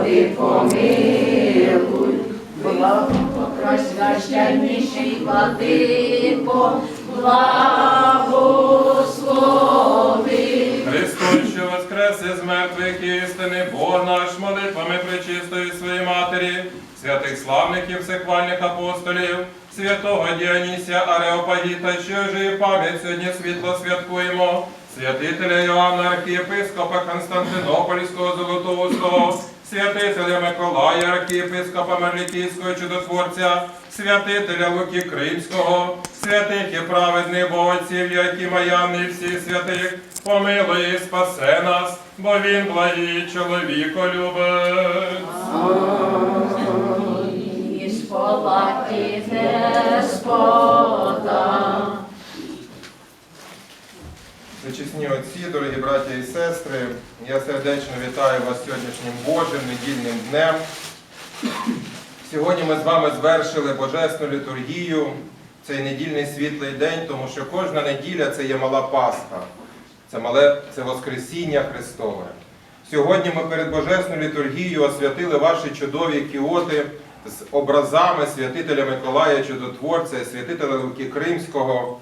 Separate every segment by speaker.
Speaker 1: Господи, помилуй, благопрощайніший владико, благослови.
Speaker 2: Христос, що воскрес із мертвих істини, Бог наш молитвами пречистої своєї матері, святих славників всехвальних апостолів, святого Діонісія Ареопагіта, що жив пам'ять сьогодні світло святкуємо, святителя Йоанна архієпископа Константинопольського Золотоустого, святителя Миколая, архієпископа Мерлікійського чудотворця, святителя Луки Кримського, святих і праведних богоців, Якима Яни і всіх святих, помилуй і спасе нас, бо він благий чоловіко любить.
Speaker 1: Господа.
Speaker 2: Зачесні отці, дорогі браття і сестри, я сердечно вітаю вас сьогоднішнім Божим недільним днем. Сьогодні ми з вами звершили Божесну літургію, цей недільний світлий день, тому що кожна неділя це є мала Пасха, це мале це Воскресіння Христове. Сьогодні ми перед Божесною літургією освятили ваші чудові кіоти з образами святителя Миколая Чудотворця, святителя Луки Кримського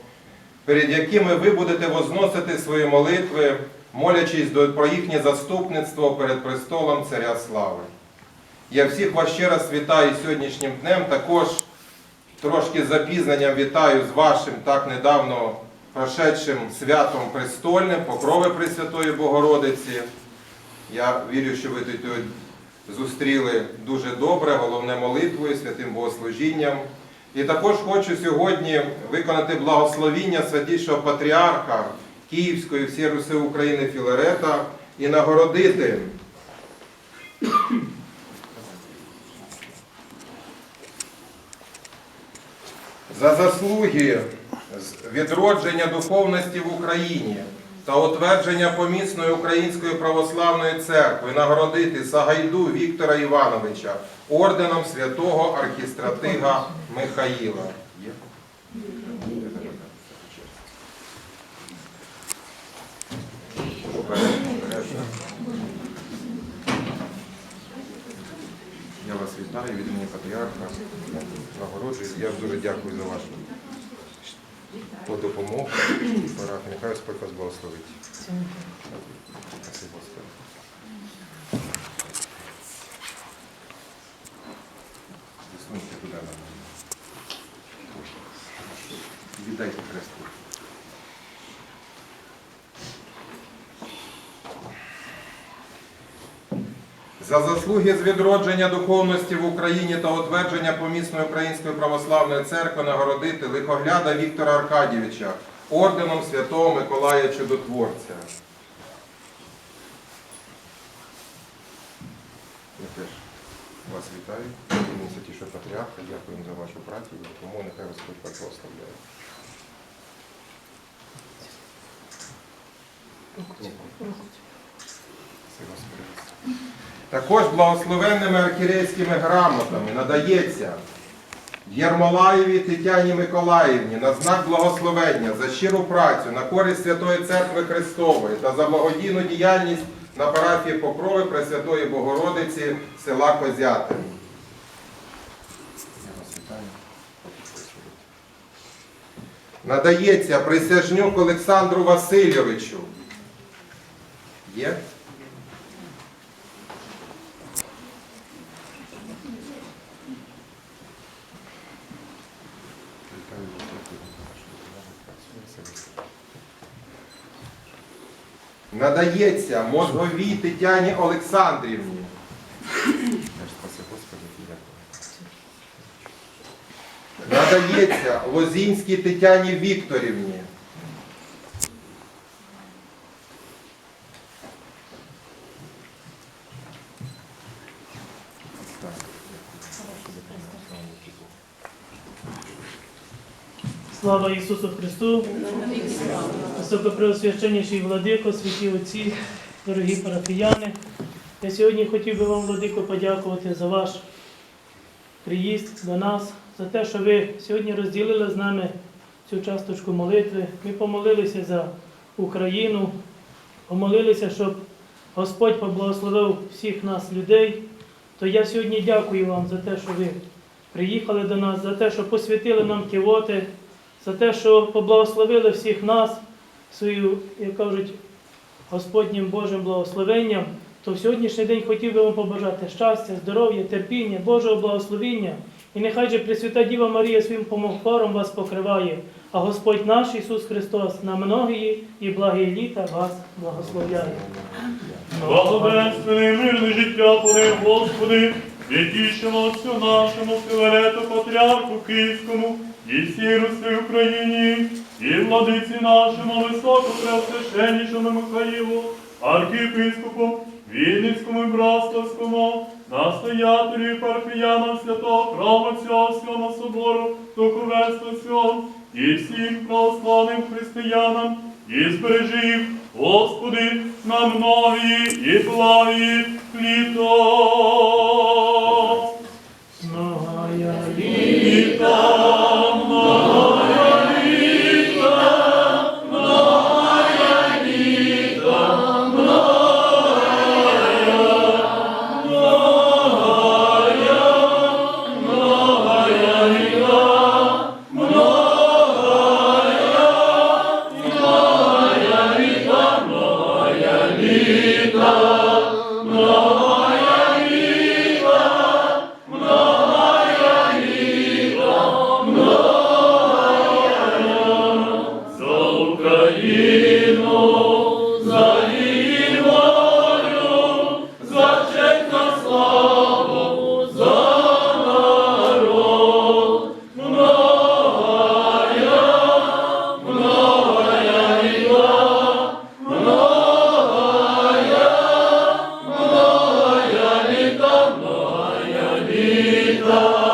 Speaker 2: перед якими ви будете возносити свої молитви, молячись про їхнє заступництво перед престолом Царя Слави. Я всіх вас ще раз вітаю сьогоднішнім днем. Також трошки з запізненням вітаю з вашим так недавно прошедшим святом престольним, покрови Пресвятої Богородиці. Я вірю, що ви тут зустріли дуже добре, головне молитвою, святим богослужінням. І також хочу сьогодні виконати благословіння святішого патріарха Київської всієї Руси України Філарета і нагородити. За заслуги відродження духовності в Україні та утвердження помісної Української православної церкви нагородити Сагайду Віктора Івановича орденом святого архістратига Михаїла. Я вас вітаю від імені патріарха. Нагороджую. Я дуже дякую за вашу по допомогу. Нехай Господь вас благословить. За заслуги з відродження духовності в Україні та утвердження помісної Української православної церкви нагородити лихогляда Віктора Аркадійовича орденом Святого Миколая Чудотворця. Я теж вас вітаю. Святішого Патріарха. Дякую за вашу працю. Тому нехай Господь вас благословляє. Ні. Спасибо, Господи. Також благословенними архірейськими грамотами надається Єрмолаєві Тетяні Миколаївні на знак благословення за щиру працю на користь Святої Церкви Христової та за благодійну діяльність на парафії Покрови Пресвятої Богородиці села Козятин. Надається Присяжнюк Олександру Васильовичу. Є? Надається мозговій Тетяні Олександрівні. Надається Лозінській Тетяні Вікторівні.
Speaker 3: Слава Ісусу Христу! Високопреосвященніший владико, святі отці, дорогі парафіяни. Я сьогодні хотів би вам, владико, подякувати за ваш приїзд до нас, за те, що ви сьогодні розділили з нами цю часточку молитви. Ми помолилися за Україну, помолилися, щоб Господь поблагословив всіх нас, людей, То я сьогодні дякую вам за те, що ви приїхали до нас, за те, що посвятили нам ківоти, за те, що поблагословили всіх нас свою, як кажуть, Господнім Божим благословенням. То в сьогоднішній день хотів би вам побажати щастя, здоров'я, терпіння, Божого благословіння. І нехай же Пресвята Діва Марія своїм помофором вас покриває, а Господь наш Ісус Христос на многії і благі літа вас благословляє.
Speaker 4: Благоденственне мирне життя подай, Господи, святішому Отцю нашому, Філарету, Патріарху Київському, і всій Руси Україні, і владиці нашому високо Преосвященнішому Михаїлу, архієпископу, Вінницькому і Браславському, настоятелю і парфіянам святого храма всього Сьома собору, духовенства цього, і всім православним християнам, і збережи їх, Господи, на нові і плаві літо. Моя літа. love.